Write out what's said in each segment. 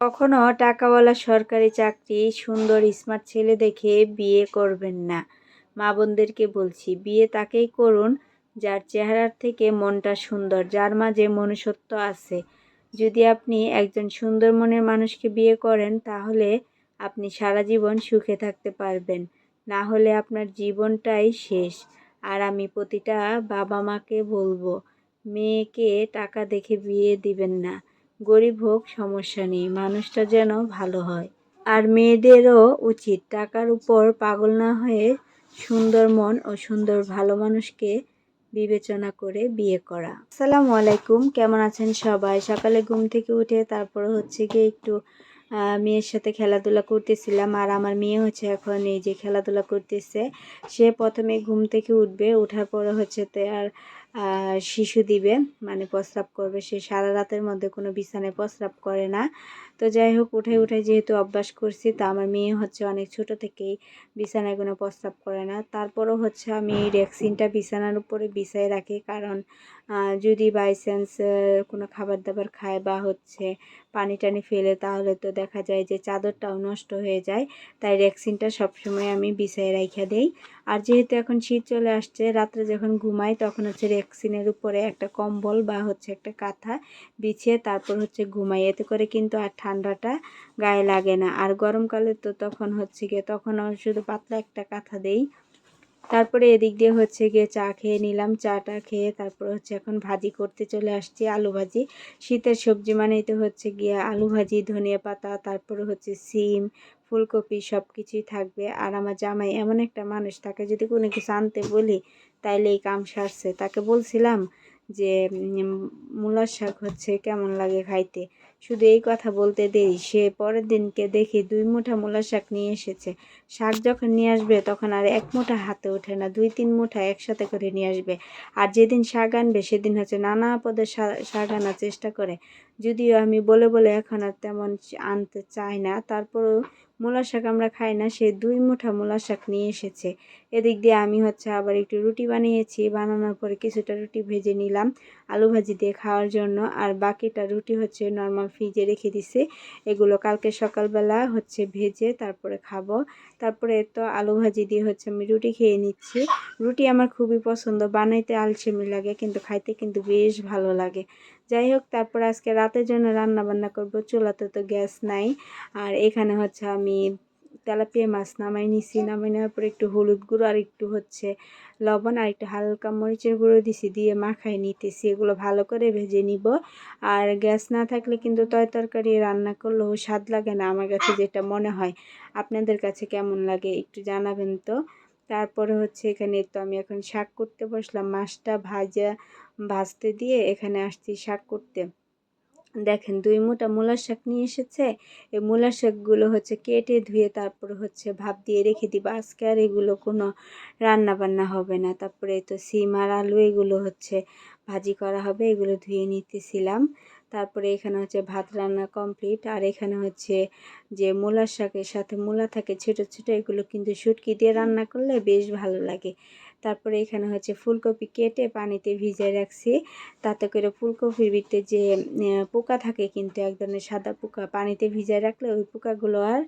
কখনো টাকাওয়ালা সরকারি চাকরি, সুন্দর স্মার্ট ছেলে দেখে বিয়ে করবেন না। মা বোনদেরকে বলছি, বিয়ে তাকেই করুন, যার চেহারার থেকে মনটা সুন্দর, যার মাঝে মনুষ্যত্ব আছে। যদি আপনি একজন সুন্দর মনের মানুষকে বিয়ে করেন, তাহলে আপনি সারা জীবন সুখে থাকতে পারবেন। না হলে আপনার জীবনটাই শেষ। আর আমি প্রতিটা বাবা মাকে বলব, মেয়েকে টাকা দেখে বিয়ে দিবেন না। গরিব হোক, সমস্যা নেই, মানুষটা যেন ভালো হয়। আর মেয়েদেরও উচিত টাকার উপর পাগল না হয়ে সুন্দর মন ও সুন্দর ভালো মানুষকে বিবেচনা করে বিয়ে করা। আসসালামু আলাইকুম, কেমন আছেন সবাই? সকালে ঘুম থেকে উঠে তারপর হচ্ছে গিয়ে একটু মেয়ের সাথে খেলাধুলা করতেছিলাম আর আমার মেয়ে হচ্ছে এখন এই যে খেলাধুলা করতেছে। সে প্রথমে ঘুম থেকে উঠবে ওঠার পরে হচ্ছে আর শিশু দিবে মানে প্রস্রাব করবে। সে সারা রাতের মধ্যে কোনো বিছানায় প্রস্রাব করে না। তো যাই হোক উঠে উঠে যেহেতু অভ্যাস করছি তা আমার মেয়ে হচ্ছে অনেক ছোট থেকেই বিছানায় কোনো প্রস্রাব করে না। তারপরও হচ্ছে আমি এই রেক্সিনটা বিছানার উপরে বিছাই রাখি। কারণ যদি বাই চান্স কোনো খাবার দাবার খায় বা হচ্ছে পানি টানি ফেলে তাহলে তো দেখা যায় যে চাদরটাও নষ্ট হয়ে যায়। তাই রেক্সিনটা সবসময় আমি বিছাই রাইখা দেই। আর যেহেতু এখন শীত চলে আসছে রাত্রে যখন ঘুমাই তখন হচ্ছে রেক্সিনের উপরে একটা কম্বল বা হচ্ছে একটা কাঁথা বিছিয়ে তারপর হচ্ছে ঘুমাই। এতে করে কিন্তু আর ঠান্ডাটা গায়ে লাগে না। আর গরমকালে তো তখন হচ্ছে গিয়ে তখন শুধু পাতলা একটা কাঁথা দেই তারপরে এদিক দিয়ে হচ্ছে গিয়ে চা খেয়ে নিলাম। চাটা খেয়ে তারপর হচ্ছে এখন ভাজি করতে চলে আসছি আলু ভাজি। শীতের সবজি মানেই তো হচ্ছে গিয়ে আলু ভাজি, ধনিয়া পাতা, তারপরে হচ্ছে সিম, ফুলকপি সব কিছুই থাকবে। আর আমার জামাই এমন একটা মানুষ, তাকে যদি কোনো কিছু আনতে বলি, তাইলে এই কাম সারছে। তাকে বলছিলাম যে মূলার শাক হচ্ছে কেমন লাগে খাইতে? শুধু এই কথা বলতে দেরি। সে পরের দিনকে দেখি দুই মুঠা মূলার শাক নিয়ে এসেছে। শাক যখন নিয়ে আসবে, তখন আর এক মুঠা হাতে ওঠে না, দুই তিন মুঠা একসাথে করে নিয়ে আসবে। আর যেদিন শাক আনবে, সেদিন হচ্ছে নানা পদের শাক আনার চেষ্টা করে। যদিও আমি বলে বলে এখন আর তেমন আনতে চাই না, তারপরেও মূলা শাক আমরা খাই না, সে দুই মুঠা মূলা শাক নিয়ে এসেছে। এদিক দিয়ে আমি হচ্ছে আবার একটু রুটি বানিয়েছি, বানানোর পরে কিছুটা রুটি ভেজে নিলাম আলু ভাজি দিয়ে খাওয়ার জন্য। আর বাকিটা রুটি হচ্ছে নর্মাল ফ্রিজে রেখে দিছে। এগুলো কালকে সকালবেলা হচ্ছে ভেজে তারপরে খাব। তারপরে তো আলু ভাজি দিয়ে হচ্ছে আমি রুটি খেয়ে নিচ্ছি। রুটি আমার খুবই পছন্দ, বানাইতে আলসেমি লাগে কিন্তু খাইতে কিন্তু বেশ ভালো লাগে। যাই হোক, তারপর আজকে রাতের জন্য রান্না বান্না করব, চুলাতে তো গ্যাস নাই। আর এখানে হচ্ছে আমি তেলাপিয়া মাছ নামাই নিছি নামাই নেওয়ার পর একটু হলুদ গুঁড়ো আর একটু হচ্ছে লবণ আর একটু হালকা মরিচের গুঁড়ো দিছি দিয়ে মাখাই নিতেছি। এগুলো ভালো করে ভেজে নিব। আর গ্যাস না থাকলে কিন্তু তয় তরকারি রান্না করলেও স্বাদ লাগে না আমার কাছে যেটা মনে হয়। আপনাদের কাছে কেমন লাগে একটু জানাবেন তো? তারপরে হচ্ছে এখানে তো আমি এখন শাক করতে বসলাম মাছটা ভাজা ভাজতে দিয়ে এখানে আসছি শাক করতে। দেখেন দুই মোটা মূলার শাক নিয়ে এসেছে। এই মূলার শাকগুলো হচ্ছে কেটে ধুয়ে তারপরে হচ্ছে ভাপ দিয়ে রেখে দিব। আজকে আর এগুলো কোনো রান্না বান্না হবে না। তারপরে তো সিম আর আলু এগুলো হচ্ছে ভাজি করা হবে। এগুলো ধুয়ে নিতেছিলাম। তারপরে এখানে হচ্ছে ভাত রান্না কমপ্লিট। আর এখানে হচ্ছে যে মূলার শাকের সাথে মূলা থাকে ছোটো ছোটো, এগুলো কিন্তু শুটকি দিয়ে রান্না করলে বেশ ভালো লাগে। তারপরে এখানে হচ্ছে ফুলকপি কেটে পানিতে ভিজিয়ে রাখছি। তাতে করে ফুলকপির ভিতরে যে পোকা থাকে কিন্তু এক ধরনের সাদা পোকা, পানিতে ভিজিয়ে রাখলে ওই পোকাগুলো আর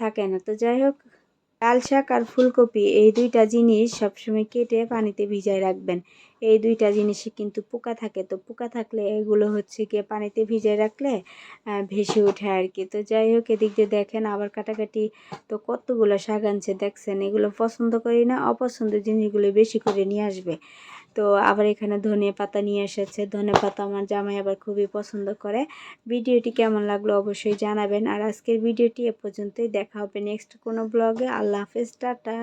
থাকে না। তো যাই হোক লাল শাক আর ফুলকপি এই দুইটা জিনিস সবসময় কেটে পানিতে ভিজায় রাখবেন। এই দুইটা জিনিসে কিন্তু পোকা থাকে। তো পোকা থাকলে এগুলো হচ্ছে গিয়ে পানিতে ভিজায় রাখলে ভেসে ওঠে আর কি তো যাই হোক, এদিক দিয়ে দেখেন আবার কাটাকাটি। তো কতগুলো শাক আনছে দেখছেন? এগুলো পছন্দ করি না অপছন্দের জিনিসগুলো বেশি করে নিয়ে আসবে। তো আবার এখানে ধনে পাতা নিয়ে এসেছে। ধনে পাতা আমার জামাই আবার খুবই পছন্দ করে। ভিডিওটি কেমন লাগল অবশ্যই জানাবেন। আর আজকের ভিডিওটি এ পর্যন্তই। দেখা হবে নেক্সট কোনো ব্লগে। আল্লাহ হাফেজ, টাটা।